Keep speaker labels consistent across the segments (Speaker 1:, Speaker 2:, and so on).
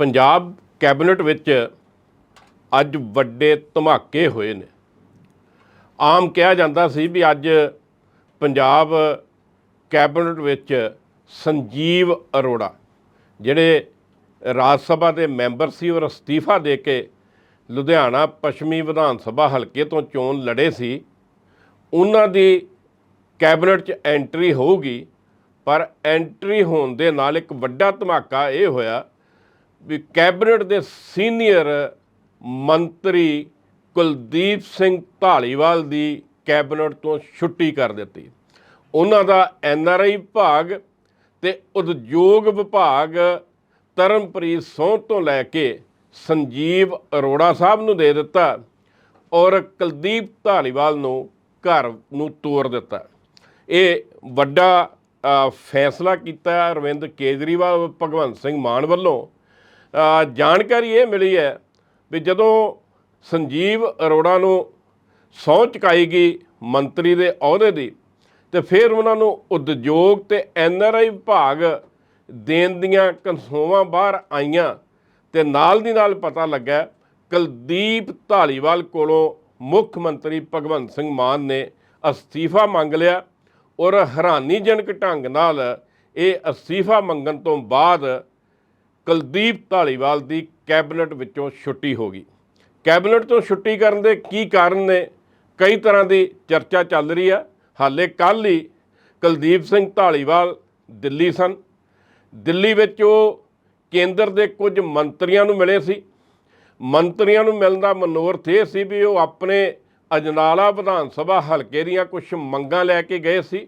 Speaker 1: Punjab cabinet ਵਿੱਚ ਅੱਜ ਵੱਡੇ ਧਮਾਕੇ ਹੋਏ ਨੇ। ਆਮ ਕਿਹਾ ਜਾਂਦਾ ਸੀ ਵੀ ਅੱਜ ਪੰਜਾਬ ਕੈਬਨਿਟ ਵਿੱਚ ਸੰਜੀਵ ਅਰੋੜਾ, ਜਿਹੜੇ ਰਾਜ ਸਭਾ ਦੇ ਮੈਂਬਰ ਸੀ, ਔਰ ਅਸਤੀਫਾ ਦੇ ਕੇ ਲੁਧਿਆਣਾ ਪੱਛਮੀ ਵਿਧਾਨ ਸਭਾ ਹਲਕੇ ਤੋਂ ਚੋਣ ਲੜੇ ਸੀ। ਉਹਨਾਂ ਦੀ ਕੈਬਨਿਟ 'ਚ ਐਂਟਰੀ ਹੋਊਗੀ, ਪਰ ਐਂਟਰੀ ਹੋਣ ਦੇ ਨਾਲ ਇੱਕ ਵੱਡਾ ਧਮਾਕਾ ਇਹ ਹੋਇਆ ਵੀ ਕੈਬਨਿਟ ਦੇ ਸੀਨੀਅਰ ਮੰਤਰੀ ਕੁਲਦੀਪ ਸਿੰਘ ਢਾਲੀਵਾਲ ਦੀ ਕੈਬਨਿਟ ਤੋਂ ਛੁੱਟੀ ਕਰ ਦਿੱਤੀ। ਉਹਨਾਂ ਦਾ ਐੱਨ ਆਰ ਆਈ ਵਿਭਾਗ ਤੇ ਉਦਯੋਗ ਵਿਭਾਗ ਤਰਨਪ੍ਰੀਤ ਸੋਹ ਤੋਂ ਲੈ ਕੇ ਸੰਜੀਵ ਅਰੋੜਾ ਸਾਹਿਬ ਨੂੰ ਦੇ ਦਿੱਤਾ ਔਰ ਕੁਲਦੀਪ ਢਾਲੀਵਾਲ ਨੂੰ ਘਰ ਨੂੰ ਤੋਰ ਦਿੱਤਾ। ਇਹ ਵੱਡਾ ਫੈਸਲਾ ਕੀਤਾ ਅਰਵਿੰਦ ਕੇਜਰੀਵਾਲ, ਭਗਵੰਤ ਸਿੰਘ ਮਾਨ ਵੱਲੋਂ ਜਾਣਕਾਰੀ ਇਹ ਮਿਲੀ ਹੈ ਵੀ ਜਦੋਂ ਸੰਜੀਵ ਅਰੋੜਾ ਨੂੰ ਸਹੁੰ ਚੁਕਾਈ ਗਈ ਮੰਤਰੀ ਦੇ ਅਹੁਦੇ ਦੀ, ਤੇ ਫਿਰ ਉਹਨਾਂ ਨੂੰ ਉਦਯੋਗ ਤੇ ਐਨਆਰਆਈ ਵਿਭਾਗ ਦੇਣ ਦੀਆਂ ਕਨਸੋਵਾਂ ਬਾਹਰ ਆਈਆਂ, ਤੇ ਨਾਲ ਦੀ ਨਾਲ ਪਤਾ ਲੱਗਾ ਕੁਲਦੀਪ ਢਾਲੀਵਾਲ ਕੋਲੋਂ ਮੁੱਖ ਮੰਤਰੀ ਭਗਵੰਤ ਸਿੰਘ ਮਾਨ ਨੇ ਅਸਤੀਫਾ ਮੰਗ ਲਿਆ ਔਰ ਹੈਰਾਨੀਜਨਕ ਢੰਗ ਨਾਲ ਇਹ ਅਸਤੀਫਾ ਮੰਗਣ ਤੋਂ ਬਾਅਦ ਕੁਲਦੀਪ ਢਾਲੀਵਾਲ ਦੀ ਕੈਬਨਿਟ ਵਿੱਚੋਂ ਛੁੱਟੀ ਹੋ ਗਈ। ਕੈਬਨਿਟ ਤੋਂ ਛੁੱਟੀ ਕਰਨ ਦੇ ਕੀ ਕਾਰਨ ਨੇ? ਕਈ ਤਰ੍ਹਾਂ ਦੀ ਚਰਚਾ ਚੱਲ ਰਹੀ ਆ। ਹਾਲੇ ਕੱਲ੍ਹ ਹੀ ਕੁਲਦੀਪ ਸਿੰਘ ਢਾਲੀਵਾਲ ਦਿੱਲੀ ਸਨ। ਦਿੱਲੀ ਵਿੱਚ ਉਹ ਕੇਂਦਰ ਦੇ ਕੁਝ ਮੰਤਰੀਆਂ ਨੂੰ ਮਿਲੇ ਸੀ। ਮੰਤਰੀਆਂ ਨੂੰ ਮਿਲਣ ਦਾ ਮਨੋਰਥ ਇਹ ਸੀ ਵੀ ਉਹ ਆਪਣੇ ਅਜਨਾਲਾ ਵਿਧਾਨ ਸਭਾ ਹਲਕੇ ਦੀਆਂ ਕੁਝ ਮੰਗਾਂ ਲੈ ਕੇ ਗਏ ਸੀ।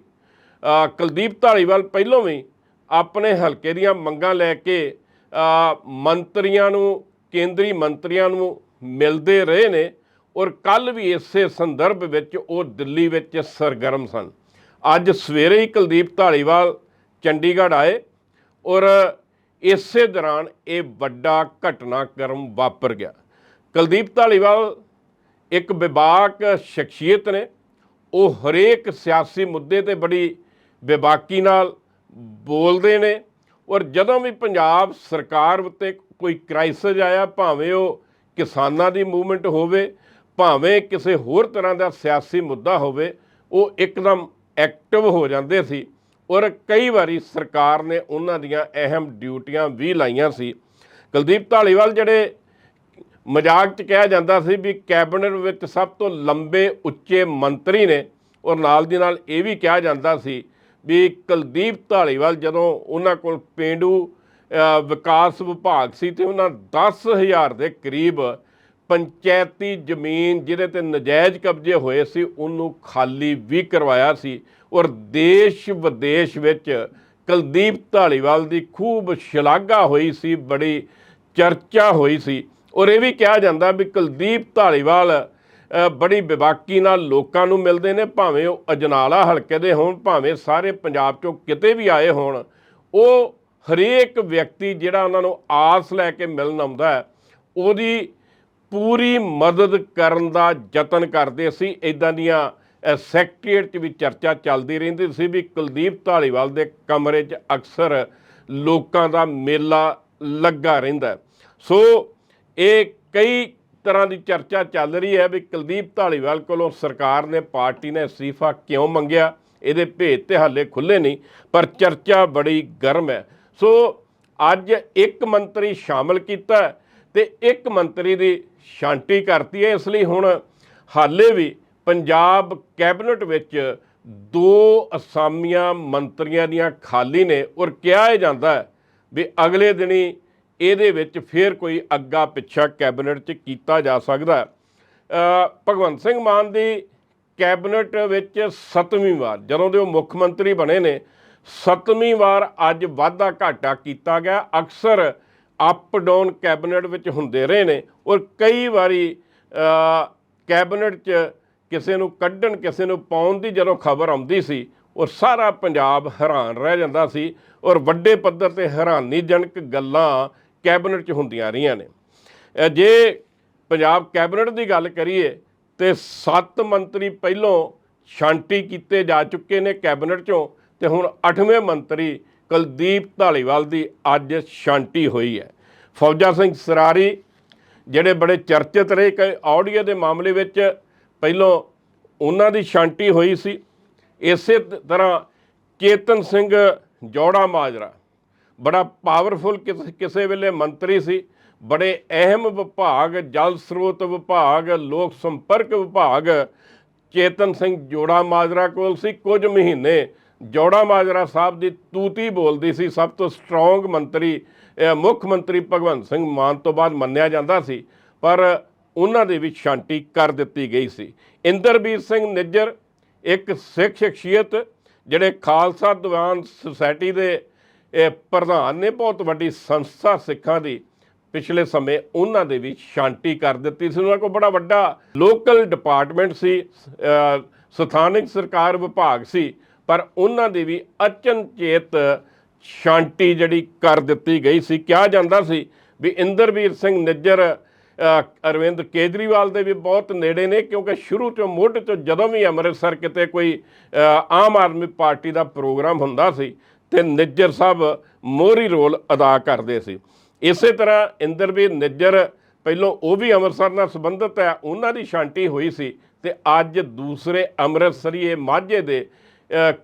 Speaker 1: ਕੁਲਦੀਪ ਢਾਲੀਵਾਲ ਪਹਿਲੋਂ ਵੀ ਆਪਣੇ ਹਲਕੇ ਦੀਆਂ ਮੰਗਾਂ ਲੈ ਕੇ ਮੰਤਰੀਆਂ ਨੂੰ, ਕੇਂਦਰੀ ਮੰਤਰੀਆਂ ਨੂੰ ਮਿਲਦੇ ਰਹੇ ਨੇ ਔਰ ਕੱਲ ਵੀ ਇਸੇ ਸੰਦਰਭ ਵਿੱਚ ਉਹ ਦਿੱਲੀ ਵਿੱਚ ਸਰਗਰਮ ਸਨ। ਅੱਜ ਸਵੇਰੇ ਹੀ ਕੁਲਦੀਪ ਢਾਲੀਵਾਲ ਚੰਡੀਗੜ੍ਹ ਆਏ ਔਰ ਇਸੇ ਦੌਰਾਨ ਇਹ ਵੱਡਾ ਘਟਨਾਕ੍ਰਮ ਵਾਪਰ ਗਿਆ। ਕੁਲਦੀਪ ਢਾਲੀਵਾਲ ਇੱਕ ਵਿਵਾਕ ਸ਼ਖਸੀਅਤ ਨੇ, ਉਹ ਹਰੇਕ ਸਿਆਸੀ ਮੁੱਦੇ ਤੇ ਬੜੀ ਬੇਬਾਕੀ ਨਾਲ ਬੋਲਦੇ ਨੇ ਔਰ ਜਦੋਂ ਵੀ ਪੰਜਾਬ ਸਰਕਾਰ ਉੱਤੇ ਕੋਈ ਕ੍ਰਾਈਸਿਸ ਆਇਆ, ਭਾਵੇਂ ਉਹ ਕਿਸਾਨਾਂ ਦੀ ਮੂਵਮੈਂਟ ਹੋਵੇ, ਭਾਵੇਂ ਕਿਸੇ ਹੋਰ ਤਰ੍ਹਾਂ ਦਾ ਸਿਆਸੀ ਮੁੱਦਾ ਹੋਵੇ, ਉਹ ਇੱਕਦਮ ਐਕਟਿਵ ਹੋ ਜਾਂਦੇ ਸੀ ਔਰ ਕਈ ਵਾਰੀ ਸਰਕਾਰ ਨੇ ਉਹਨਾਂ ਦੀਆਂ ਅਹਿਮ ਡਿਊਟੀਆਂ ਵੀ ਲਾਈਆਂ ਸੀ। ਕੁਲਦੀਪ ਢਾਲੀਵਾਲ ਜਿਹੜੇ ਮਜ਼ਾਕ 'ਚ ਕਿਹਾ ਜਾਂਦਾ ਸੀ ਵੀ ਕੈਬਨਿਟ ਵਿੱਚ ਸਭ ਤੋਂ ਲੰਬੇ ਉੱਚੇ ਮੰਤਰੀ ਨੇ ਔਰ ਨਾਲ ਦੀ ਨਾਲ ਇਹ ਵੀ ਕਿਹਾ ਜਾਂਦਾ ਸੀ ਵੀ ਕੁਲਦੀਪ ਢਾਲੀਵਾਲ ਜਦੋਂ ਉਹਨਾਂ ਕੋਲ ਪਿੰਡੂ ਵਿਕਾਸ ਵਿਭਾਗ ਸੀ ਤੇ ਉਹਨਾਂ 10000 ਦੇ ਕਰੀਬ ਪੰਚਾਇਤੀ ਜ਼ਮੀਨ ਜਿਹਦੇ ਤੇ ਨਜਾਇਜ਼ ਕਬਜ਼ੇ ਹੋਏ ਸੀ, ਉਹਨੂੰ ਖਾਲੀ ਵੀ ਕਰਵਾਇਆ ਸੀ ਔਰ ਦੇਸ਼ ਵਿਦੇਸ਼ ਵਿੱਚ ਕੁਲਦੀਪ ਢਾਲੀਵਾਲ ਦੀ ਖੂਬ ਸ਼ਲਾਘਾ ਹੋਈ ਸੀ, ਬੜੀ ਚਰਚਾ ਹੋਈ ਸੀ ਔਰ ਇਹ ਵੀ ਕਿਹਾ ਜਾਂਦਾ ਵੀ ਕੁਲਦੀਪ ਢਾਲੀਵਾਲ ਬੜੀ ਵਿਵਾਕੀ ਨਾਲ ਲੋਕਾਂ ਨੂੰ ਮਿਲਦੇ ਨੇ, ਭਾਵੇਂ ਉਹ ਅਜਨਾਲਾ ਹਲਕੇ ਦੇ ਹੋਣ, ਭਾਵੇਂ ਸਾਰੇ ਪੰਜਾਬ ਚੋਂ ਕਿਤੇ ਵੀ ਆਏ ਹੋਣ। ਉਹ ਹਰੇਕ ਵਿਅਕਤੀ ਜਿਹੜਾ ਉਹਨਾਂ ਨੂੰ ਆਸ ਲੈ ਕੇ ਮਿਲਣ ਆਉਂਦਾ ਹੈ, ਉਹਦੀ ਪੂਰੀ ਮਦਦ ਕਰਨ ਦਾ ਯਤਨ ਕਰਦੇ ਸੀ। ਇਦਾਂ ਦੀਆਂ ਸੈਕਟਰੀਏਟ 'ਚ ਵੀ ਚਰਚਾ ਚੱਲਦੀ ਰਹਿੰਦੀ ਸੀ ਵੀ ਕੁਲਦੀਪ ਢਾਲੀਵਾਲ ਦੇ ਕਮਰੇ 'ਚ ਅਕਸਰ ਲੋਕਾਂ ਦਾ ਮੇਲਾ ਲੱਗਾ ਰਹਿੰਦਾ ਸੋ, ਇਹ ਕਈ ਤਰ੍ਹਾਂ ਦੀ ਚਰਚਾ ਚੱਲ ਰਹੀ ਹੈ ਵੀ ਕੁਲਦੀਪ ਢਾਲੀਵਾਲ ਕੋਲੋਂ ਸਰਕਾਰ ਨੇ, ਪਾਰਟੀ ਨੇ ਅਸਤੀਫਾ ਕਿਉਂ ਮੰਗਿਆ? ਇਹਦੇ ਭੇਤ ਤੇ ਹਾਲੇ ਖੁੱਲੇ ਨਹੀਂ, ਪਰ ਚਰਚਾ ਬੜੀ ਗਰਮ ਹੈ। ਸੋ ਅੱਜ ਇੱਕ ਮੰਤਰੀ ਸ਼ਾਮਲ ਕੀਤਾ ਹੈ ਤੇ ਇੱਕ ਮੰਤਰੀ ਦੀ ਸ਼ਾਂਤੀ ਕਰਤੀ ਹੈ। ਇਸ ਲਈ ਹੁਣ ਹਾਲੇ ਵੀ ਪੰਜਾਬ ਕੈਬਨਿਟ ਵਿੱਚ ਦੋ ਅਸਾਮੀਆਂ ਮੰਤਰੀਆਂ ਦੀਆਂ ਖਾਲੀ ਨੇ ਔਰ ਕਿਹਾ ਜਾਂਦਾ ਵੀ ਅਗਲੇ ਦਿਨੀ ਇਹਦੇ ਵਿੱਚ ਫੇਰ ਕੋਈ ਅੱਗਾ ਪਿੱਛਾ ਕੈਬਨਿਟ 'ਚ ਕੀਤਾ ਜਾ ਸਕਦਾ ਭਗਵੰਤ ਸਿੰਘ ਮਾਨ ਦੀ ਕੈਬਨਿਟ ਵਿੱਚ ਸੱਤਵੀਂ ਵਾਰ, ਜਦੋਂ ਦੇ ਉਹ ਮੁੱਖ ਮੰਤਰੀ ਬਣੇ ਨੇ, ਸੱਤਵੀਂ ਵਾਰ ਅੱਜ ਵਾਧਾ ਘਾਟਾ ਕੀਤਾ ਗਿਆ। ਅਕਸਰ ਅਪ ਡਾਊਨ ਕੈਬਨਿਟ ਵਿੱਚ ਹੁੰਦੇ ਰਹੇ ਨੇ ਔਰ ਕਈ ਵਾਰੀ ਕੈਬਨਿਟ 'ਚ ਕਿਸੇ ਨੂੰ ਕੱਢਣ, ਕਿਸੇ ਨੂੰ ਪਾਉਣ ਦੀ ਜਦੋਂ ਖਬਰ ਆਉਂਦੀ ਸੀ, ਔਰ ਸਾਰਾ ਪੰਜਾਬ ਹੈਰਾਨ ਰਹਿ ਜਾਂਦਾ ਸੀ, ਔਰ ਵੱਡੇ ਪੱਧਰ ਤੇ ਹੈਰਾਨੀਜਨਕ ਗੱਲਾਂ ਕੈਬਨਿਟ 'ਚ ਹੁੰਦੀਆਂ ਰਹੀਆਂ ਨੇ। ਜੇ ਪੰਜਾਬ ਕੈਬਨਿਟ ਦੀ ਗੱਲ ਕਰੀਏ, ਤੇ ਸੱਤ ਮੰਤਰੀ ਪਹਿਲੋਂ ਸ਼ਾਂਤੀ ਕੀਤੇ ਜਾ ਚੁੱਕੇ ਨੇ ਕੈਬਨਿਟ 'ਚੋਂ, ਤੇ ਹੁਣ 8ਵੇਂ ਮੰਤਰੀ ਕੁਲਦੀਪ ਢਾਲੀਵਾਲ ਦੀ ਅੱਜ ਸ਼ਾਂਤੀ ਹੋਈ ਹੈ। ਫੌਜਾ ਸਿੰਘ ਸਰਾਰੀ, ਜਿਹੜੇ ਬੜੇ ਚਰਚਿਤ ਰਹੇ ਕਿ ਆਡੀਓ ਦੇ ਮਾਮਲੇ ਵਿੱਚ ਪਹਿਲੋਂ ਉਹਨਾਂ ਦੀ ਸ਼ਾਂਤੀ ਹੋਈ ਸੀ। ਇਸੇ ਤਰ੍ਹਾਂ ਚੇਤਨ ਸਿੰਘ ਜੋੜਾ ਮਾਜਰਾ ਬੜਾ ਪਾਵਰਫੁਲ ਕਿਸ- ਕਿਸੇ ਵੇਲੇ ਮੰਤਰੀ ਸੀ, ਬੜੇ ਅਹਿਮ ਵਿਭਾਗ, ਜਲ ਸਰੋਤ ਵਿਭਾਗ, ਲੋਕ ਸੰਪਰਕ ਵਿਭਾਗ, ਚੇਤਨ ਸਿੰਘ ਜੋੜਾ ਮਾਜਰਾ ਕੋਲ ਸੀ, ਕੁਝ ਮਹੀਨੇ ਜੋੜਾ ਮਾਜਰਾ ਸਾਹਿਬ ਦੀ ਤੂਤੀ ਬੋਲਦੀ ਸੀ, ਸਭ ਤੋਂ ਸਟਰੋਂਗ ਮੰਤਰੀ ਮੁੱਖ ਮੰਤਰੀ ਭਗਵੰਤ ਸਿੰਘ ਮਾਨ ਤੋਂ ਬਾਅਦ ਮੰਨਿਆ ਜਾਂਦਾ ਸੀ, ਪਰ ਉਹਨਾਂ ਦੇ ਵਿੱਚ ਸ਼ਾਂਤੀ ਕਰ ਦਿੱਤੀ ਗਈ ਸੀ। ਇੰਦਰਬੀਰ ਸਿੰਘ ਨਿੱਜਰ, ਇੱਕ ਸਿੱਖ ਸ਼ਖਸੀਅਤ, ਜਿਹੜੇ ਖਾਲਸਾ ਦੀਵਾਨ ਸੁਸਾਇਟੀ ਦੇ ਇਹ ਪ੍ਰਧਾਨ ਨੇ ਬਹੁਤ ਵੱਡੀ ਸੰਸਥਾ ਸਿੱਖਾਂ ਦੀ ਪਿਛਲੇ ਸਮੇਂ ਉਹਨਾਂ ਦੇ ਵੀ ਸ਼ਾਂਤੀ ਕਰ ਦਿੱਤੀ ਸੀ। ਉਹਨਾਂ ਕੋਲ ਬੜਾ ਵੱਡਾ ਲੋਕਲ ਡਿਪਾਰਟਮੈਂਟ ਸੀ ਸਥਾਨਕ ਸਰਕਾਰ ਵਿਭਾਗ ਸੀ, ਪਰ ਉਹਨਾਂ ਦੀ ਵੀ ਅਚਨਚੇਤ ਸ਼ਾਂਤੀ ਜਿਹੜੀ ਕਰ ਦਿੱਤੀ ਗਈ ਸੀ। ਕਿਹਾ ਜਾਂਦਾ ਸੀ ਵੀ ਇੰਦਰਵੀਰ ਸਿੰਘ ਨਿੱਜਰ ਅਰਵਿੰਦ ਕੇਜਰੀਵਾਲ ਦੇ ਵੀ ਬਹੁਤ ਨੇੜੇ ਨੇ, ਕਿਉਂਕਿ ਸ਼ੁਰੂ ਤੋਂ ਮੁੱਢ ਤੋਂ ਜਦੋਂ ਵੀ ਅੰਮ੍ਰਿਤਸਰ ਕਿਤੇ ਕੋਈ ਆਮ ਆਦਮੀ ਪਾਰਟੀ ਦਾ ਪ੍ਰੋਗਰਾਮ ਹੁੰਦਾ ਸੀ ਤੇ ਨਿੱਜਰ ਸਾਹਿਬ ਮੋਹਰੀ ਰੋਲ ਅਦਾ ਕਰਦੇ ਸੀ। ਇਸੇ ਤਰ੍ਹਾਂ ਇੰਦਰਵੀਰ ਨਿੱਜਰ, ਪਹਿਲੋਂ ਉਹ ਵੀ ਅੰਮ੍ਰਿਤਸਰ ਨਾਲ ਸੰਬੰਧਿਤ ਹੈ, ਉਹਨਾਂ ਦੀ ਸ਼ਾਂਤੀ ਹੋਈ ਸੀ ਤੇ ਅੱਜ ਦੂਸਰੇ ਅੰਮ੍ਰਿਤਸਰੀਏ ਮਾਝੇ ਦੇ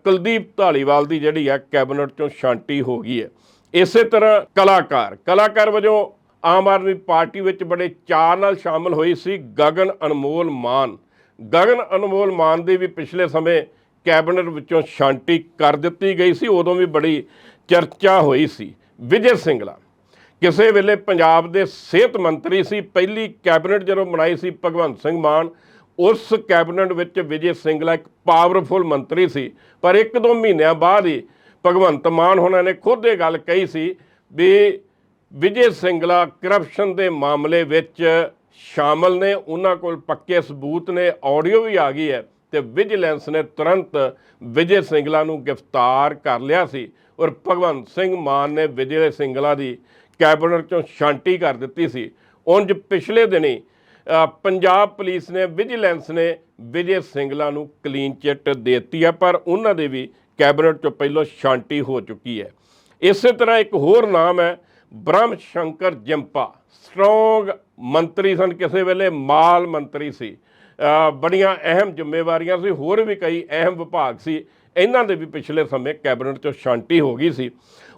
Speaker 1: ਕੁਲਦੀਪ ਢਾਲੀਵਾਲ ਦੀ ਜਿਹੜੀ ਹੈ ਕੈਬਨਿਟ ਚੋਂ ਸ਼ਾਂਤੀ ਹੋ ਗਈ ਹੈ। ਇਸੇ ਤਰ੍ਹਾਂ ਕਲਾਕਾਰ ਕਲਾਕਾਰ ਵਜੋਂ ਆਮ ਆਦਮੀ ਪਾਰਟੀ ਵਿੱਚ ਬੜੇ ਚਾਅ ਨਾਲ ਸ਼ਾਮਲ ਹੋਈ ਸੀ ਗਗਨ ਅਨਮੋਲ ਮਾਨ। ਗਗਨ ਅਨਮੋਲ ਮਾਨ ਦੀ ਵੀ ਪਿਛਲੇ ਸਮੇਂ ਕੈਬਨਿਟ ਵਿੱਚੋਂ ਸ਼ਾਂਤੀ ਕਰ ਦਿੱਤੀ ਗਈ ਸੀ, ਉਦੋਂ ਵੀ ਬੜੀ ਚਰਚਾ ਹੋਈ ਸੀ। ਵਿਜੇ ਸਿੰਗਲਾ ਕਿਸੇ ਵੇਲੇ ਪੰਜਾਬ ਦੇ ਸਿਹਤ ਮੰਤਰੀ ਸੀ, ਪਹਿਲੀ ਕੈਬਨਿਟ ਜਦੋਂ ਬਣਾਈ ਸੀ ਭਗਵੰਤ ਸਿੰਘ ਮਾਨ, ਉਸ ਕੈਬਨਿਟ ਵਿੱਚ ਵਿਜੇ ਸਿੰਗਲਾ ਇੱਕ ਪਾਵਰਫੁਲ ਮੰਤਰੀ ਸੀ। ਪਰ ਇੱਕ ਦੋ ਮਹੀਨਿਆਂ ਬਾਅਦ ਹੀ ਭਗਵੰਤ ਮਾਨ ਉਹਨਾਂ ਨੇ ਖੁਦ ਇਹ ਗੱਲ ਕਹੀ ਸੀ ਵੀ ਵਿਜੇ ਸਿੰਗਲਾ ਕਰਪਸ਼ਨ ਦੇ ਮਾਮਲੇ ਵਿੱਚ ਸ਼ਾਮਲ ਨੇ, ਉਹਨਾਂ ਕੋਲ ਪੱਕੇ ਸਬੂਤ ਨੇ ਆਡੀਓ ਵੀ ਆ ਗਈ ਹੈ। ਤੇ ਵਿਜੀਲੈਂਸ ਨੇ ਤੁਰੰਤ ਵਿਜੇ ਸਿੰਗਲਾ ਨੂੰ ਗ੍ਰਿਫਤਾਰ ਕਰ ਲਿਆ ਸੀ ਔਰ ਭਗਵੰਤ ਸਿੰਘ ਮਾਨ ਨੇ ਵਿਜੇ ਸਿੰਗਲਾ ਦੀ ਕੈਬਨਿਟ ਚੋਂ ਸ਼ਾਂਤੀ ਕਰ ਦਿੱਤੀ ਸੀ। ਉਂਝ ਪਿਛਲੇ ਦਿਨੀ ਪੰਜਾਬ ਪੁਲਿਸ ਨੇ ਵਿਜੀਲੈਂਸ ਨੇ ਵਿਜੇ ਸਿੰਗਲਾ ਨੂੰ ਕਲੀਨ ਚਿੱਟ ਦਿੱਤੀ ਹੈ, ਪਰ ਉਹਨਾਂ ਦੇ ਵੀ ਕੈਬਨਿਟ ਚੋਂ ਪਹਿਲਾਂ ਛਾਂਟੀ ਹੋ ਚੁੱਕੀ ਹੈ। ਇਸੇ ਤਰ੍ਹਾਂ ਇੱਕ ਹੋਰ ਨਾਮ ਹੈ, ਬ੍ਰਹਮ ਸ਼ੰਕਰ ਜਿੰਪਾ। ਸਟਰੋਂਗ ਮੰਤਰੀ ਸਨ, ਕਿਸੇ ਵੇਲੇ ਮਾਲ ਮੰਤਰੀ ਸੀ। ਬੜੀਆਂ ਅਹਿਮ ਜ਼ਿੰਮੇਵਾਰੀਆਂ ਸੀ। ਹੋਰ ਵੀ ਕਈ ਅਹਿਮ ਵਿਭਾਗ ਸੀ। ਇਹਨਾਂ ਦੇ ਵੀ ਪਿਛਲੇ ਸਮੇਂ ਕੈਬਨਿਟ ਚੋਂ ਸ਼ਾਂਤੀ ਹੋ ਗਈ ਸੀ।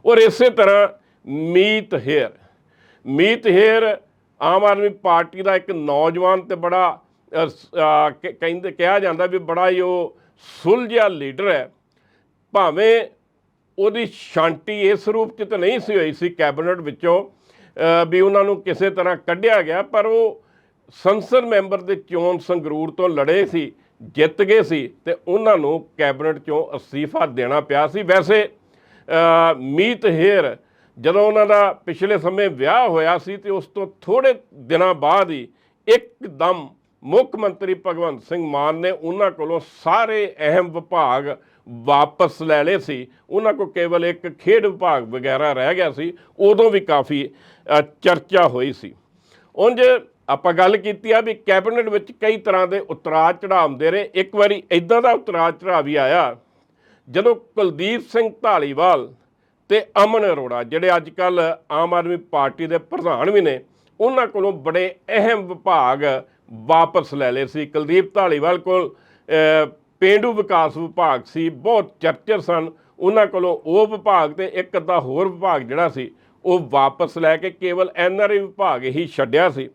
Speaker 1: ਔਰ ਇਸੇ ਤਰ੍ਹਾਂ ਮੀਤ ਹੇਰ ਮੀਤ ਹੇਰ ਆਮ ਆਦਮੀ ਪਾਰਟੀ ਦਾ ਇੱਕ ਨੌਜਵਾਨ ਤੇ ਬੜਾ ਕਹਿੰਦੇ, ਕਿਹਾ ਜਾਂਦਾ ਵੀ ਬੜਾ ਹੀ ਉਹ ਸੁਲਝਿਆ ਲੀਡਰ ਹੈ। ਭਾਵੇਂ ਉਹਦੀ ਸ਼ਾਂਤੀ ਇਸ ਰੂਪ 'ਚ ਤਾਂ ਨਹੀਂ ਸੀ ਹੋਈ ਸੀ ਕੈਬਨਿਟ ਵਿੱਚੋਂ ਵੀ ਉਹਨਾਂ ਨੂੰ ਕਿਸੇ ਤਰ੍ਹਾਂ ਕੱਢਿਆ ਗਿਆ, ਪਰ ਉਹ ਸੰਸਦ ਮੈਂਬਰ ਦੇ ਚੋਣ ਸੰਗਰੂਰ ਤੋਂ ਲੜੇ ਸੀ, ਜਿੱਤ ਗਏ ਸੀ ਤੇ ਉਹਨਾਂ ਨੂੰ ਕੈਬਨਿਟ ਚੋਂ ਅਸਤੀਫਾ ਦੇਣਾ ਪਿਆ ਸੀ। ਵੈਸੇ ਮੀਤ ਹੇਰ ਜਦੋਂ ਉਹਨਾਂ ਦਾ ਪਿਛਲੇ ਸਮੇਂ ਵਿਆਹ ਹੋਇਆ ਸੀ ਤੇ ਉਸ ਤੋਂ ਥੋੜੇ ਦਿਨਾਂ ਬਾਅਦ ਹੀ ਇੱਕਦਮ ਮੁੱਖ ਮੰਤਰੀ ਭਗਵੰਤ ਸਿੰਘ ਮਾਨ ਨੇ ਉਹਨਾਂ ਕੋਲੋਂ ਸਾਰੇ ਅਹਿਮ ਵਿਭਾਗ ਵਾਪਸ ਲੈ ਲਏ ਸੀ। ਉਹਨਾਂ ਕੋਲ ਕੇਵਲ ਇੱਕ ਖੇਡ ਵਿਭਾਗ ਵਗੈਰਾ ਰਹਿ ਗਿਆ ਸੀ। ਉਦੋਂ ਵੀ ਕਾਫੀ ਚਰਚਾ ਹੋਈ ਸੀ। ਉਂਝ ਆਪਾਂ ਗੱਲ ਕੀਤੀ ਆ ਵੀ ਕੈਬਨਿਟ ਵਿੱਚ ਕਈ ਤਰ੍ਹਾਂ ਦੇ ਉਤਰਾਅ ਚੜਾਅ ਹੁੰਦੇ ਰਹੇ। ਇੱਕ ਵਾਰੀ ਇਦਾਂ ਦਾ ਉਤਰਾਅ ਚੜਾਅ ਵੀ ਆਇਆ, ਜਦੋਂ ਕੁਲਦੀਪ ਸਿੰਘ ਢਾਲੀਵਾਲ ਤੇ ਅਮਨ ਅਰੋੜਾ, ਜਿਹੜੇ ਅੱਜ ਕੱਲ ਆਮ ਆਦਮੀ ਪਾਰਟੀ ਦੇ ਪ੍ਰਧਾਨ ਵੀ ਨੇ, ਉਹਨਾਂ ਕੋਲੋਂ ਬੜੇ ਅਹਿਮ ਵਿਭਾਗ ਵਾਪਸ ਲੈ ਲਏ ਸੀ। ਕੁਲਦੀਪ ਢਾਲੀਵਾਲ ਕੋਲ ਪੇਂਡੂ ਵਿਕਾਸ ਵਿਭਾਗ ਸੀ, ਬਹੁਤ ਚਰਚਰ ਸਨ। ਉਹਨਾਂ ਕੋਲੋਂ ਉਹ ਵਿਭਾਗ ਤੇ ਇੱਕ ਅੱਧਾ ਹੋਰ ਵਿਭਾਗ ਜਿਹੜਾ ਸੀ, ਉਹ ਵਾਪਸ ਲੈ ਕੇ ਕੇਵਲ ਐਨਆਰਆਈ ਵਿਭਾਗ ਹੀ ਛੱਡਿਆ ਸੀ।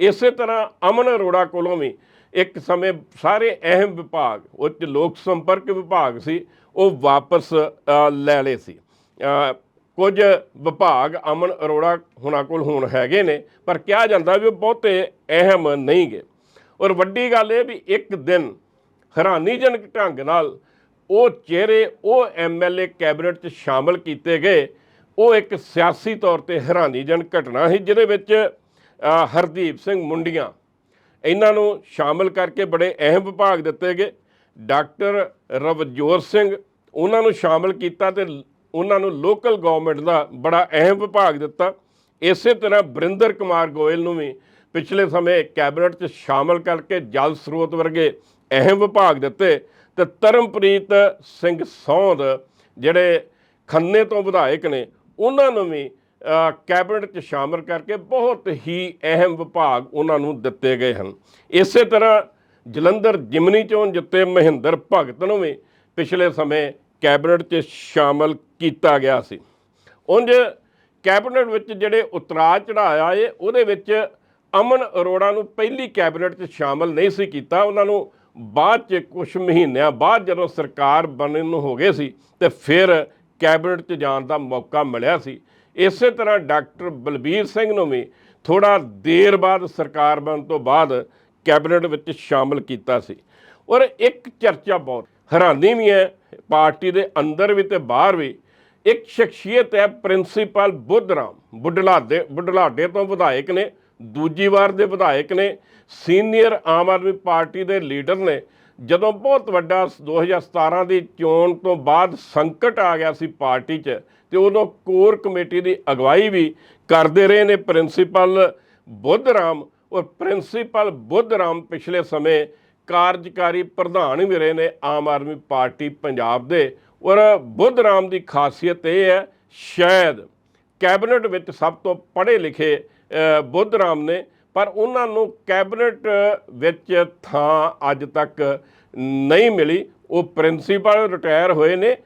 Speaker 1: ਇਸੇ ਤਰ੍ਹਾਂ ਅਮਨ ਅਰੋੜਾ ਕੋਲੋਂ ਵੀ ਇੱਕ ਸਮੇਂ ਸਾਰੇ ਅਹਿਮ ਵਿਭਾਗ, ਉਹ 'ਚ ਲੋਕ ਸੰਪਰਕ ਵਿਭਾਗ ਸੀ, ਉਹ ਵਾਪਸ ਲੈ ਲਏ ਸੀ। ਕੁਝ ਵਿਭਾਗ ਅਮਨ ਅਰੋੜਾ ਹੁਣਾਂ ਕੋਲ ਹੁਣ ਹੈਗੇ ਨੇ, ਪਰ ਕਿਹਾ ਜਾਂਦਾ ਵੀ ਉਹ ਬਹੁਤੇ ਅਹਿਮ ਨਹੀਂ ਗੇ ਔਰ ਵੱਡੀ ਗੱਲ ਇਹ ਵੀ ਇੱਕ ਦਿਨ ਹੈਰਾਨੀਜਨਕ ਢੰਗ ਨਾਲ ਉਹ ਚਿਹਰੇ ਉਹ ਐਮਐਲਏ ਕੈਬਨਿਟ 'ਚ ਸ਼ਾਮਲ ਕੀਤੇ ਗਏ। ਉਹ ਇੱਕ ਸਿਆਸੀ ਤੌਰ ਤੇ ਹੈਰਾਨੀਜਨਕ ਘਟਨਾ ਸੀ, ਜਿਹਦੇ ਵਿੱਚ ਹਰਦੀਪ ਸਿੰਘ ਮੁੰਡੀਆਂ। ਇਹਨਾਂ ਨੂੰ ਸ਼ਾਮਲ ਕਰਕੇ ਬੜੇ ਅਹਿਮ ਵਿਭਾਗ ਦਿੱਤੇ ਗਏ। ਡਾਕਟਰ ਰਵਜੋਤ ਸਿੰਘ, ਉਹਨਾਂ ਨੂੰ ਸ਼ਾਮਲ ਕੀਤਾ ਤੇ ਉਹਨਾਂ ਨੂੰ ਲੋਕਲ ਗਵਰਨਮੈਂਟ ਦਾ ਬੜਾ ਅਹਿਮ ਵਿਭਾਗ ਦਿੱਤਾ। ਇਸੇ ਤਰ੍ਹਾਂ ਬਰਿੰਦਰ ਕੁਮਾਰ ਗੋਇਲ ਨੂੰ ਵੀ ਪਿਛਲੇ ਸਮੇਂ ਕੈਬਨਿਟ 'ਚ ਸ਼ਾਮਲ ਕਰਕੇ ਜਲ ਸਰੋਤ ਵਰਗੇ ਅਹਿਮ ਵਿਭਾਗ ਦਿੱਤੇ ਤੇ ਤਰਮਪ੍ਰੀਤ ਸਿੰਘ ਸੌਂਦ, ਜਿਹੜੇ ਖੰਨੇ ਤੋਂ ਵਿਧਾਇਕ ਨੇ, ਉਹਨਾਂ ਨੂੰ ਵੀ ਕੈਬਨਿਟ 'ਚ ਸ਼ਾਮਲ ਕਰਕੇ ਬਹੁਤ ਹੀ ਅਹਿਮ ਵਿਭਾਗ ਉਹਨਾਂ ਨੂੰ ਦਿੱਤੇ ਗਏ ਹਨ। ਇਸੇ ਤਰ੍ਹਾਂ ਜਲੰਧਰ ਜਿਮਨੀ ਚੋਣ ਜਿੱਤੇ ਮਹਿੰਦਰ ਭਗਤ ਨੂੰ ਵੀ ਪਿਛਲੇ ਸਮੇਂ ਕੈਬਨਿਟ 'ਚ ਸ਼ਾਮਲ ਕੀਤਾ ਗਿਆ ਸੀ। ਉਂਝ ਕੈਬਨਿਟ ਵਿੱਚ ਜਿਹੜੇ ਉਤਰਾਅ ਚੜਾਇਆ ਏ, ਉਹਦੇ ਵਿੱਚ ਅਮਨ ਅਰੋੜਾ ਨੂੰ ਪਹਿਲੀ ਕੈਬਨਿਟ 'ਚ ਸ਼ਾਮਲ ਨਹੀਂ ਸੀ ਕੀਤਾ। ਉਹਨਾਂ ਨੂੰ ਬਾਅਦ 'ਚ ਕੁਝ ਮਹੀਨਿਆਂ ਬਾਅਦ ਜਦੋਂ ਸਰਕਾਰ ਬਣਨ ਨੂੰ ਹੋ ਗਏ ਸੀ, ਤੇ ਫਿਰ ਕੈਬਨਿਟ 'ਚ ਜਾਣ ਦਾ ਮੌਕਾ ਮਿਲਿਆ ਸੀ। ਇਸੇ ਤਰ੍ਹਾਂ ਡਾਕਟਰ ਬਲਬੀਰ ਸਿੰਘ ਨੂੰ ਵੀ ਥੋੜਾ ਦੇਰ ਬਾਅਦ ਸਰਕਾਰ ਬਣਨ ਤੋਂ ਬਾਅਦ ਕੈਬਨਿਟ ਵਿੱਚ ਸ਼ਾਮਲ ਕੀਤਾ ਸੀ। ਔਰ ਇੱਕ ਚਰਚਾ ਬਹੁਤ ਹੈਰਾਨੀ ਵੀ ਹੈ, ਪਾਰਟੀ ਦੇ ਅੰਦਰ ਵੀ ਤੇ ਬਾਹਰ ਵੀ। ਇੱਕ ਸ਼ਖਸੀਅਤ ਹੈ ਪ੍ਰਿੰਸੀਪਲ ਬੁੱਧਰਾਮ, ਬੁੱਢਲਾਡੇ ਬੁੱਢਲਾਡੇ ਤੋਂ ਵਿਧਾਇਕ ਨੇ, ਦੂਜੀ ਵਾਰ ਦੇ ਵਿਧਾਇਕ ਨੇ। ਸੀਨੀਅਰ ਆਮ ਆਦਮੀ ਪਾਰਟੀ ਦੇ ਲੀਡਰ ਨੇ। ਜਦੋਂ ਬਹੁਤ ਵੱਡਾ 2017 ਦੀ ਚੋਣ ਤੋਂ ਬਾਅਦ ਸੰਕਟ ਆ ਗਿਆ ਸੀ ਪਾਰਟੀ 'ਚ ਤੇ ਉਦੋਂ ਕੋਰ ਕਮੇਟੀ ਦੀ ਅਗਵਾਈ ਵੀ ਕਰਦੇ ਰਹੇ ਨੇ ਪ੍ਰਿੰਸੀਪਲ ਬੁੱਧਰਾਮ ਔਰ ਪ੍ਰਿੰਸੀਪਲ ਬੁੱਧਰਾਮ ਪਿਛਲੇ ਸਮੇਂ ਕਾਰਜਕਾਰੀ ਪ੍ਰਧਾਨ ਵੀ ਰਹੇ ਨੇ ਆਮ ਆਦਮੀ ਪਾਰਟੀ ਪੰਜਾਬ ਦੇ ਔਰ ਬੁੱਧਰਾਮ ਦੀ ਖਾਸੀਅਤ ਇਹ ਹੈ ਸ਼ਾਇਦ ਕੈਬਨਿਟ ਵਿੱਚ ਸਭ ਤੋਂ ਪੜ੍ਹੇ ਲਿਖੇ ਅ, ਬੁੱਧਰਾਮ ਨੇ ਪਰ ਉਹਨਾਂ ਨੂੰ ਕੈਬਨਿਟ ਵਿੱਚ ਥਾਂ ਅੱਜ ਤੱਕ ਨਹੀਂ ਮਿਲੀ। ਉਹ ਪ੍ਰਿੰਸੀਪਲ ਰਿਟਾਇਰ ਹੋਏ ਨੇ।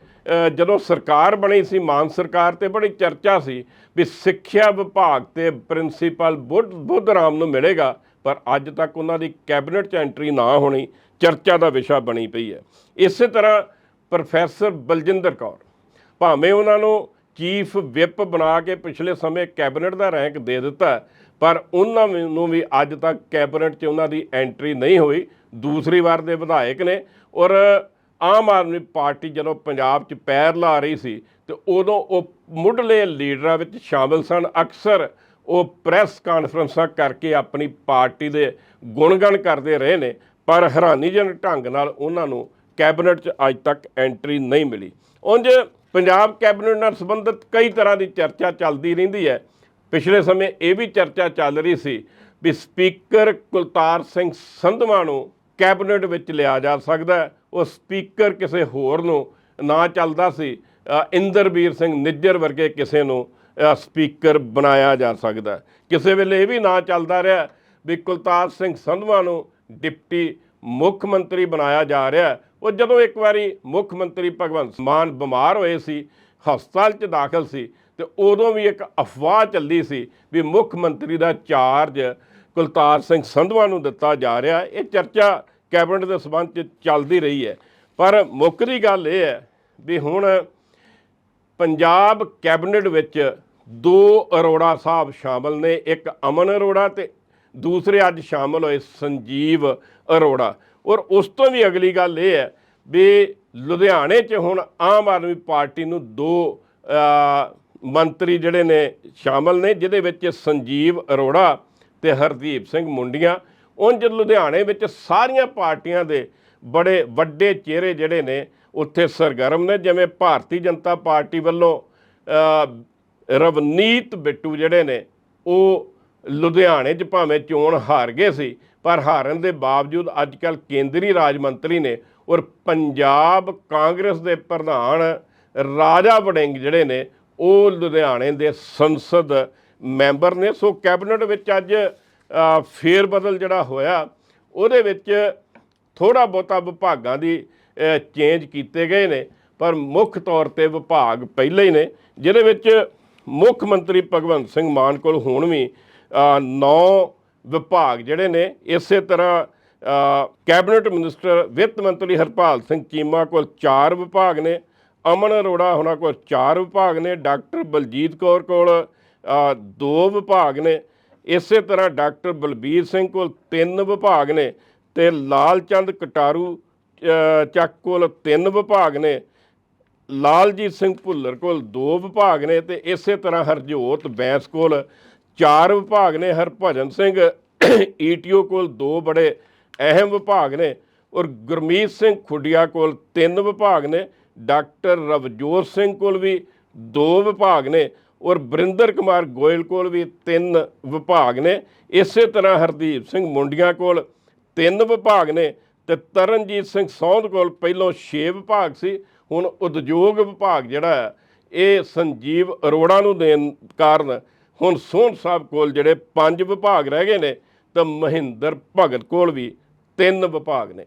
Speaker 1: ਜਦੋਂ ਸਰਕਾਰ ਬਣੀ ਸੀ, ਮਾਨ ਸਰਕਾਰ ਤੇ ਬੜੀ ਚਰਚਾ ਸੀ ਵੀ ਸਿੱਖਿਆ ਵਿਭਾਗ ਤੇ ਪ੍ਰਿੰਸੀਪਲ ਬੁੱਧ ਰਾਮ ਨੂੰ ਮਿਲੇਗਾ, ਪਰ ਅੱਜ ਤੱਕ ਉਹਨਾਂ ਦੀ ਕੈਬਨਿਟ 'ਚ ਐਂਟਰੀ ਨਾ ਹੋਣੀ ਚਰਚਾ ਦਾ ਵਿਸ਼ਾ ਬਣੀ ਪਈ ਹੈ। ਇਸੇ ਤਰ੍ਹਾਂ ਪ੍ਰੋਫੈਸਰ ਬਲਜਿੰਦਰ ਕੌਰ ਭਾਵੇਂ ਉਹਨਾਂ ਨੂੰ ਚੀਫ ਵਿਪ ਬਣਾ ਕੇ ਪਿਛਲੇ ਸਮੇਂ ਕੈਬਨਿਟ ਦਾ ਰੈਂਕ ਦੇ ਦਿੱਤਾ ਪਰ ਉਹਨਾਂ ਨੂੰ ਵੀ ਅੱਜ ਤੱਕ ਕੈਬਨਿਟ 'ਚ ਉਹਨਾਂ ਦੀ ਐਂਟਰੀ ਨਹੀਂ ਹੋਈ। ਦੂਸਰੀ ਵਾਰ ਦੇ ਵਿਧਾਇਕ ਨੇ ਔਰ ਆਮ ਆਦਮੀ ਪਾਰਟੀ ਜਦੋਂ ਪੰਜਾਬ 'ਚ ਪੈਰ ਲਾ ਰਹੀ ਸੀ ਤੇ ਉਦੋਂ ਉਹ ਮੁੱਢਲੇ ਲੀਡਰਾਂ ਵਿੱਚ ਸ਼ਾਮਲ ਸਨ। ਅਕਸਰ ਉਹ ਪ੍ਰੈਸ ਕਾਨਫਰੰਸਾਂ ਕਰਕੇ ਆਪਣੀ ਪਾਰਟੀ ਦੇ ਗੁਣਗਾਨ ਕਰਦੇ ਰਹੇ ਨੇ, ਪਰ ਹੈਰਾਨੀਜਨਕ ਢੰਗ ਨਾਲ ਉਹਨਾਂ ਨੂੰ ਕੈਬਨਿਟ 'ਚ ਅੱਜ ਤੱਕ ਐਂਟਰੀ ਨਹੀਂ ਮਿਲੀ। ਉਂਝ ਪੰਜਾਬ ਕੈਬਨਿਟ ਨਾਲ ਸੰਬੰਧਿਤ ਕਈ ਤਰ੍ਹਾਂ ਦੀ ਚਰਚਾ ਚੱਲਦੀ ਰਹਿੰਦੀ ਹੈ। ਪਿਛਲੇ ਸਮੇਂ ਇਹ ਵੀ ਚਰਚਾ ਚੱਲ ਰਹੀ ਸੀ ਵੀ ਸਪੀਕਰ ਕੁਲਤਾਰ ਸਿੰਘ ਸੰਧਵਾ ਨੂੰ ਕੈਬਨਿਟ ਵਿੱਚ ਲਿਆ ਜਾ ਸਕਦਾ ਉਹ ਸਪੀਕਰ ਕਿਸੇ ਹੋਰ ਨੂੰ ਨਾ ਚੱਲਦਾ ਸੀ। ਅ, ਇੰਦਰਬੀਰ ਸਿੰਘ ਨਿੱਜਰ ਵਰਗੇ ਕਿਸੇ ਨੂੰ ਸਪੀਕਰ ਬਣਾਇਆ ਜਾ ਸਕਦਾ ਕਿਸੇ ਵੇਲੇ ਇਹ ਵੀ ਨਾ ਚੱਲਦਾ ਰਿਹਾ ਵੀ ਕੁਲਤਾਰ ਸਿੰਘ ਸੰਧਵਾ ਨੂੰ ਡਿਪਟੀ ਮੁੱਖ ਮੰਤਰੀ ਬਣਾਇਆ ਜਾ ਰਿਹਾ ਉਹ ਜਦੋਂ ਇੱਕ ਵਾਰੀ ਮੁੱਖ ਮੰਤਰੀ ਭਗਵੰਤ ਮਾਨ ਬਿਮਾਰ ਹੋਏ ਸੀ ਹਸਪਤਾਲ 'ਚ ਦਾਖਲ ਸੀ ਤੇ ਉਦੋਂ ਵੀ ਇੱਕ ਅਫਵਾਹ ਚੱਲੀ ਸੀ ਵੀ ਮੁੱਖ ਮੰਤਰੀ ਦਾ ਚਾਰਜ ਕੁਲਤਾਰ ਸਿੰਘ ਸੰਧਵਾ ਨੂੰ ਦਿੱਤਾ ਜਾ ਰਿਹਾ। ਇਹ ਚਰਚਾ ਕੈਬਨਿਟ ਦੇ ਸਬੰਧ 'ਚ ਚੱਲਦੀ ਰਹੀ ਹੈ। ਪਰ ਮੁੱਕਦੀ ਗੱਲ ਇਹ ਹੈ ਵੀ ਹੁਣ ਪੰਜਾਬ ਕੈਬਨਿਟ ਵਿੱਚ ਦੋ ਅਰੋੜਾ ਸਾਹਿਬ ਸ਼ਾਮਲ ਨੇ, ਇੱਕ ਅਮਨ ਅਰੋੜਾ ਤੇ ਦੂਸਰੇ ਅੱਜ ਸ਼ਾਮਲ ਹੋਏ ਸੰਜੀਵ ਅਰੋੜਾ। ਔਰ ਉਸ ਤੋਂ ਵੀ ਅਗਲੀ ਗੱਲ ਇਹ ਹੈ ਵੀ ਲੁਧਿਆਣੇ 'ਚ ਹੁਣ ਆਮ ਆਦਮੀ ਪਾਰਟੀ ਨੂੰ ਦੋ ਮੰਤਰੀ ਜਿਹੜੇ ਨੇ ਸ਼ਾਮਲ ਨੇ, ਜਿਹਦੇ ਵਿੱਚ ਸੰਜੀਵ ਅਰੋੜਾ ਤੇ ਹਰਦੀਪ ਸਿੰਘ ਮੁੰਡੀਆਂ, ਉਂਝ ਲੁਧਿਆਣੇ ਵਿੱਚ ਸਾਰੀਆਂ ਪਾਰਟੀਆਂ ਦੇ ਬੜੇ ਵੱਡੇ ਚਿਹਰੇ ਜਿਹੜੇ ਨੇ, ਉੱਥੇ ਸਰਗਰਮ ਨੇ, ਜਿਵੇਂ ਭਾਰਤੀ ਜਨਤਾ ਪਾਰਟੀ ਵੱਲੋਂ ਰਵਨੀਤ ਬਿੱਟੂ ਜਿਹੜੇ ਨੇ, ਉਹ ਲੁਧਿਆਣੇ 'ਚ ਭਾਵੇਂ ਚੋਣ ਹਾਰ ਗਏ ਸੀ, ਪਰ ਹਾਰਨ ਦੇ ਬਾਵਜੂਦ ਅੱਜ ਕੱਲ ਕੇਂਦਰੀ ਰਾਜ ਮੰਤਰੀ ਨੇ ਔਰ ਪੰਜਾਬ ਕਾਂਗਰਸ ਦੇ ਪ੍ਰਧਾਨ ਰਾਜਾ ਵੜਿੰਗ ਜਿਹੜੇ ਨੇ ਉਹ ਲੁਧਿਆਣੇ ਦੇ ਸੰਸਦ ਮੈਂਬਰ ਨੇ। ਸੋ ਕੈਬਨਿਟ ਵਿੱਚ ਅੱਜ ਅ, ਫੇਰ ਬਦਲ ਜਿਹੜਾ ਹੋਇਆ ਉਹਦੇ ਵਿੱਚ ਥੋੜਾ ਬਹੁਤਾ ਵਿਭਾਗਾਂ ਦੀ ਚੇਂਜ ਕੀਤੇ ਗਏ ਨੇ। ਪਰ ਮੁੱਖ ਤੌਰ ਤੇ ਵਿਭਾਗ ਪਹਿਲੇ ਹੀ ਨੇ ਜਿਹਦੇ ਵਿੱਚ ਮੁੱਖ ਮੰਤਰੀ ਭਗਵੰਤ ਸਿੰਘ ਮਾਨ ਕੋਲ ਹੁਣ ਵੀ ਨੌ ਵਿਭਾਗ ਜਿਹੜੇ ਨੇ ਇਸੇ ਤਰ੍ਹਾਂ ਕੈਬਨਿਟ ਮਿਨਿਸਟਰ ਵਿੱਤ ਮੰਤਰੀ ਹਰਪਾਲ ਸਿੰਘ ਚੀਮਾ ਕੋਲ ਚਾਰ ਵਿਭਾਗ ਨੇ। ਅਮਨ ਅਰੋੜਾ ਉਹਨਾਂ ਕੋਲ ਚਾਰ ਵਿਭਾਗ ਨੇ, ਡਾਕਟਰ ਬਲਜੀਤ ਕੌਰ ਕੋਲ ਦੋ ਵਿਭਾਗ ਨੇ। ਇਸੇ ਤਰ੍ਹਾਂ ਡਾਕਟਰ ਬਲਬੀਰ ਸਿੰਘ ਕੋਲ ਤਿੰਨ ਵਿਭਾਗ ਨੇ ਤੇ ਲਾਲ ਚੰਦ ਕਟਾਰੂ ਚੱਕ ਕੋਲ ਤਿੰਨ ਵਿਭਾਗ ਨੇ। ਲਾਲਜੀਤ ਸਿੰਘ ਭੁੱਲਰ ਕੋਲ ਦੋ ਵਿਭਾਗ ਨੇ ਤੇ ਇਸੇ ਤਰ੍ਹਾਂ ਹਰਜੋਤ ਬੈਂਸ ਕੋਲ ਚਾਰ ਵਿਭਾਗ ਨੇ। ਹਰਭਜਨ ਸਿੰਘ, ਈਟੀਓ ਕੋਲ ਦੋ ਬੜੇ ਅਹਿਮ ਵਿਭਾਗ ਨੇ। ਔਰ ਗੁਰਮੀਤ ਸਿੰਘ ਖੁੱਡੀਆ ਕੋਲ ਤਿੰਨ ਵਿਭਾਗ ਨੇ, ਡਾਕਟਰ ਰਵਜੋਤ ਸਿੰਘ ਕੋਲ ਵੀ ਦੋ ਵਿਭਾਗ ਨੇ ਔਰ ਬਰਿੰਦਰ ਕੁਮਾਰ ਗੋਇਲ ਕੋਲ ਵੀ ਤਿੰਨ ਵਿਭਾਗ ਨੇ। ਇਸੇ ਤਰ੍ਹਾਂ ਹਰਦੀਪ ਸਿੰਘ ਮੁੰਡੀਆਂ ਕੋਲ ਤਿੰਨ ਵਿਭਾਗ ਨੇ ਤੇ ਤਰਨਜੀਤ ਸਿੰਘ ਸੌਂਦ ਕੋਲ ਪਹਿਲੋਂ 6 ਵਿਭਾਗ ਸੀ। ਹੁਣ ਉਦਯੋਗ ਵਿਭਾਗ ਜਿਹੜਾ ਹੈ, ਇਹ ਸੰਜੀਵ ਅਰੋੜਾ ਨੂੰ ਦੇਣ ਕਾਰਨ ਹੁਣ ਸੋਹਣ ਸਾਹਿਬ ਕੋਲ ਜਿਹੜੇ ਪੰਜ ਵਿਭਾਗ ਰਹਿ ਗਏ ਨੇ ਤਾਂ ਮਹਿੰਦਰ ਭਗਤ ਕੋਲ ਵੀ ਤਿੰਨ ਵਿਭਾਗ ਨੇ।